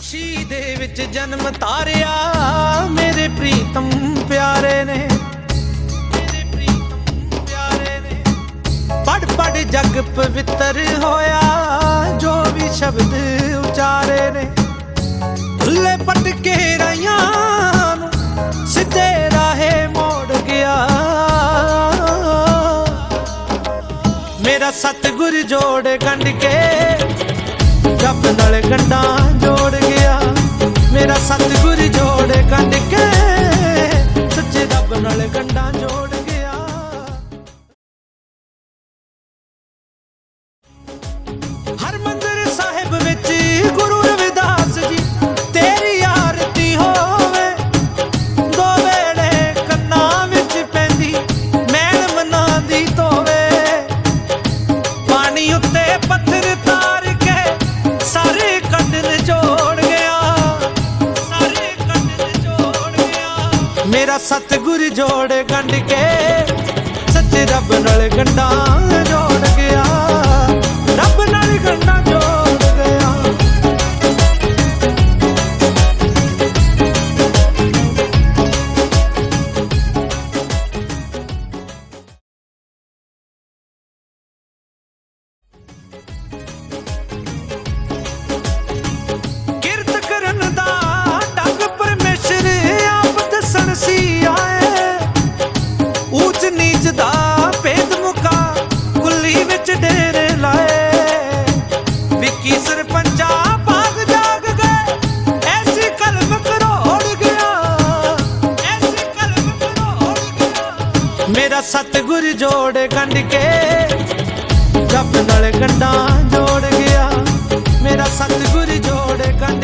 ਕਾਸ਼ੀ ਦੇ ਵਿੱਚ ਜਨਮ ਤਾਰਿਆ। ਮੇਰੇ ਪ੍ਰੀਤਮ ਪਿਆਰੇ ਨੇ। ਮੇਰੇ ਪ੍ਰੀਤਮ ਪਿਆਰੇ ਨੇ। ਪੜ ਪੜ ਜਗ ਪਵਿੱਤਰ ਹੋਇਆ। ਜੋ ਵੀ ਸ਼ਬਦ ਉਚਾਰੇ ਨੇ। ਭੁੱਲੇ ਪਟਕੇ ਰਾਈਆਂ ਨੂੰ ਸਿੱਧੇ ਰਾਹੇ ਮੋੜ ਗਿਆ। ਮੇਰਾ ਸਤਿਗੁਰ ਜੋੜ ਗੰਢ ਕੇ ਰੱਬ ਨਾਲ ਗੰਢਾਂ ਜੋੜ ਗਿਆ। ਮੇਰਾ ਸਤਿਗੁਰ ਜੋੜ ਗੰਢ ਕੇ ਮੇਰਾ ਸਤਿਗੁਰ ਜੋੜ ਗੰਢ ਕੇ, ਸੱਚੇ ਰੱਬ ਨਾਲ ਗੰਢਾਂ ਜੋੜ ਗਿਆ। ਰੱਬ ਨਾਲ ਗੰਢਾਂ ਜੋੜ ਮੇਰਾ ਸਤਿਗੁਰ ਜੋੜ ਗੰਢ ਕੇ ਰੱਬ ਨਾਲ ਗੰਢਾਂ ਜੋੜ ਗਿਆ। ਮੇਰਾ ਸਤਿਗੁਰ ਜੋੜ ਗੰਢ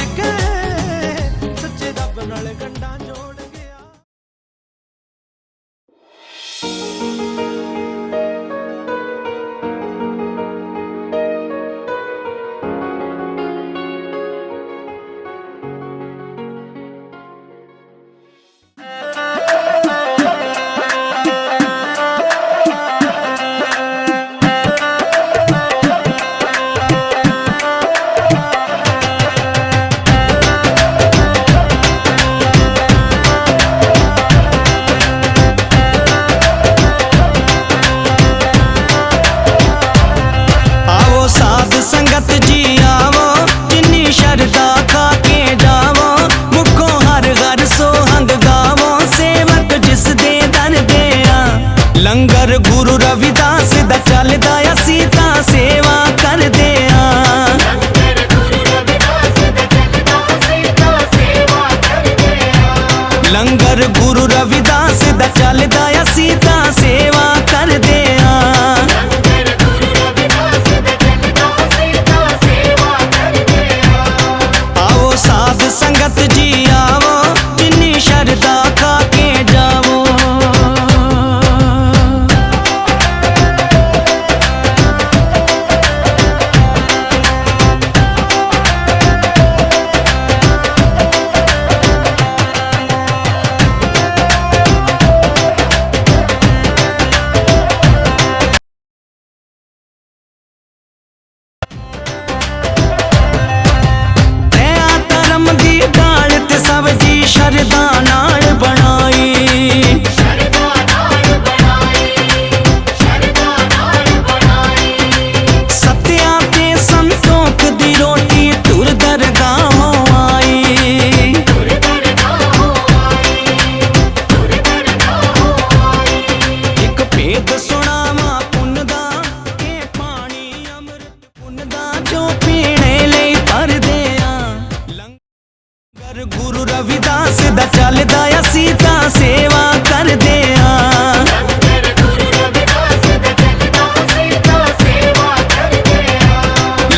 ਚੱਲਦਾ ਅਸੀਂ ਤਾਂ ਸੇਵਾ ਕਰਦੇ ਆ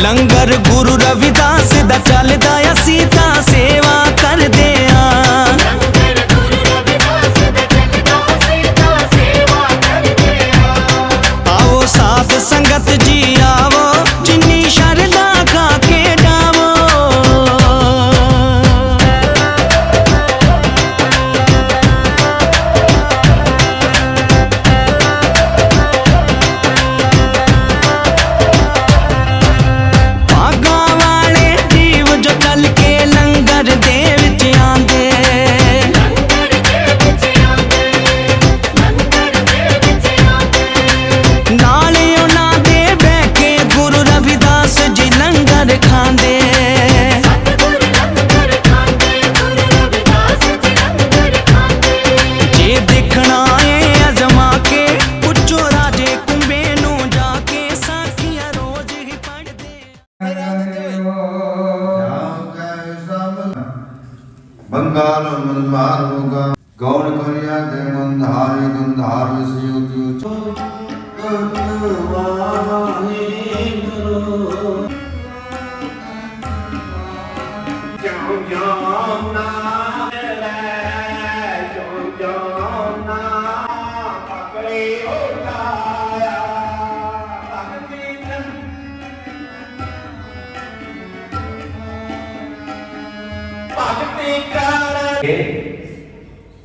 ਲੰਗਰ ਗੁਰੂ ਰਵਿਦਾਸ ਦਾ ਚੱਲਦਾ ਅਸੀਂ ਤਾਂ ਸੇਵਾ ਕਰਦੇ ਆ ਆਓ ਸਾਧ ਸੰਗਤ ਜੀ ਆਵੋ।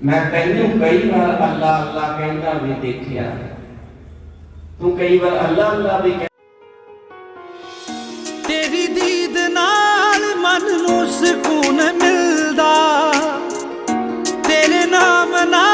ਮੈਂ ਤੈਨੂੰ ਕਈ ਵਾਰ ਅੱਲਾ ਅੱਲਾ ਕਹਿੰਦਾ ਵੀ ਦੇਖਿਆ। ਤੂੰ ਕਈ ਵਾਰ ਅੱਲਾ ਅੱਲਾ ਵੀ ਕਹਿ- ਤੇਰੀ ਦੀਦ ਨਾਲ ਮਨ ਨੂੰ ਸਕੂਨ ਮਿਲਦਾ। ਤੇਰੇ ਨਾਮ ਨਾਲ